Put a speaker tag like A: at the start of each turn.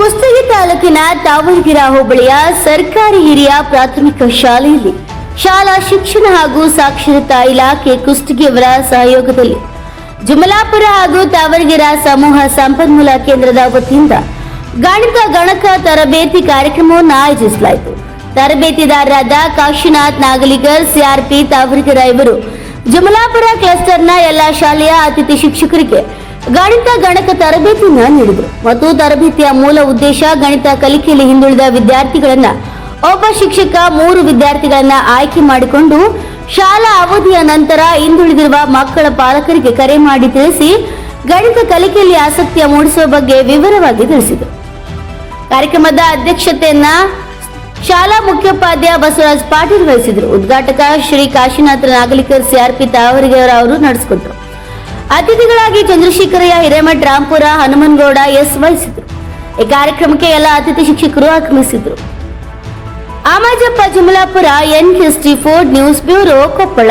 A: ಕುಷ್ಟಗಿ ತಾಲೂಕಿನ ತಾವರಗಿರ ಹೋಬಳಿಯ ಸರ್ಕಾರಿ ಹಿರಿಯ ಪ್ರಾಥಮಿಕ ಶಾಲೆಯಲ್ಲಿ ಶಾಲಾ ಶಿಕ್ಷಣ ಹಾಗೂ ಸಾಕ್ಷರತಾ ಇಲಾಖೆ ಕುಷ್ಟಗಿಯವರ ಸಹಯೋಗದಲ್ಲಿ ಜುಮಲಾಪುರ ಹಾಗೂ ತಾವರಗಿರ ಸಮೂಹ ಸಂಪನ್ಮೂಲ ಕೇಂದ್ರದ ವತಿಯಿಂದ ಗಣಿತ, ಗಣಕ ತರಬೇತಿ ಕಾರ್ಯಕ್ರಮವನ್ನು ಆಯೋಜಿಸಲಾಯಿತು. ತರಬೇತಿದಾರರಾದ ಕಾಶಿನಾಥ್ ನಾಗಲಿಗರ್ ಸಿಆರ್ಪಿ ತಾವರಗಿರ ಇವರು ಜುಮಲಾಪುರ ಕ್ಲಸ್ಟರ್ನ ಎಲ್ಲ ಶಾಲೆಯ ಅತಿಥಿ ಶಿಕ್ಷಕರಿಗೆ ಗಣಿತ ಗಣಕ ತರಬೇತಿಯನ್ನ ನೀಡಿದರು ಮತ್ತು ತರಬೇತಿಯ ಮೂಲ ಉದ್ದೇಶ ಗಣಿತ ಕಲಿಕೆಯಲ್ಲಿ ಹಿಂದುಳಿದ ವಿದ್ಯಾರ್ಥಿಗಳನ್ನ ಒಬ್ಬ ಶಿಕ್ಷಕ, ಮೂರು ವಿದ್ಯಾರ್ಥಿಗಳನ್ನ ಆಯ್ಕೆ ಮಾಡಿಕೊಂಡು ಶಾಲಾ ಅವಧಿಯ ನಂತರ ಹಿಂದುಳಿದಿರುವ ಮಕ್ಕಳ ಪಾಲಕರಿಗೆ ಕರೆ ಮಾಡಿ ತಿಳಿಸಿ ಗಣಿತ ಕಲಿಕೆಯಲ್ಲಿ ಆಸಕ್ತಿಯ ಮೂಡಿಸುವ ಬಗ್ಗೆ ವಿವರವಾಗಿ ತಿಳಿಸಿದರು ಕಾರ್ಯಕ್ರಮದ ಅಧ್ಯಕ್ಷತೆಯನ್ನ ಶಾಲಾ ಮುಖ್ಯೋಪಾಧ್ಯಾಯ ಬಸವರಾಜ್ ಪಾಟೀಲ್ ವಹಿಸಿದ್ರು. ಉದ್ಘಾಟಕ ಶ್ರೀ ಕಾಶಿನಾಥ ನಾಗಲಿಕರ್ ಸಿಆರ್ಪಿ ತಾವರಿಗೆ ಅವರು ನಡೆಸಿಕೊಟ್ರು. ಅತಿಥಿಗಳಾಗಿ ಚಂದ್ರಶೇಖರಯ್ಯ, ಹಿರೇಮಠ್ ರಾಂಪುರ ಹನುಮನ್ಗೌಡ ಎಸ್ ವಹಿಸಿದ್ರು. ಈ ಕಾರ್ಯಕ್ರಮಕ್ಕೆ ಎಲ್ಲ ಅತಿಥಿ ಶಿಕ್ಷಕರು ಆಗಮಿಸಿದ್ರು. Amajappa, Jumalapur, N Ford news bureau, Koppal.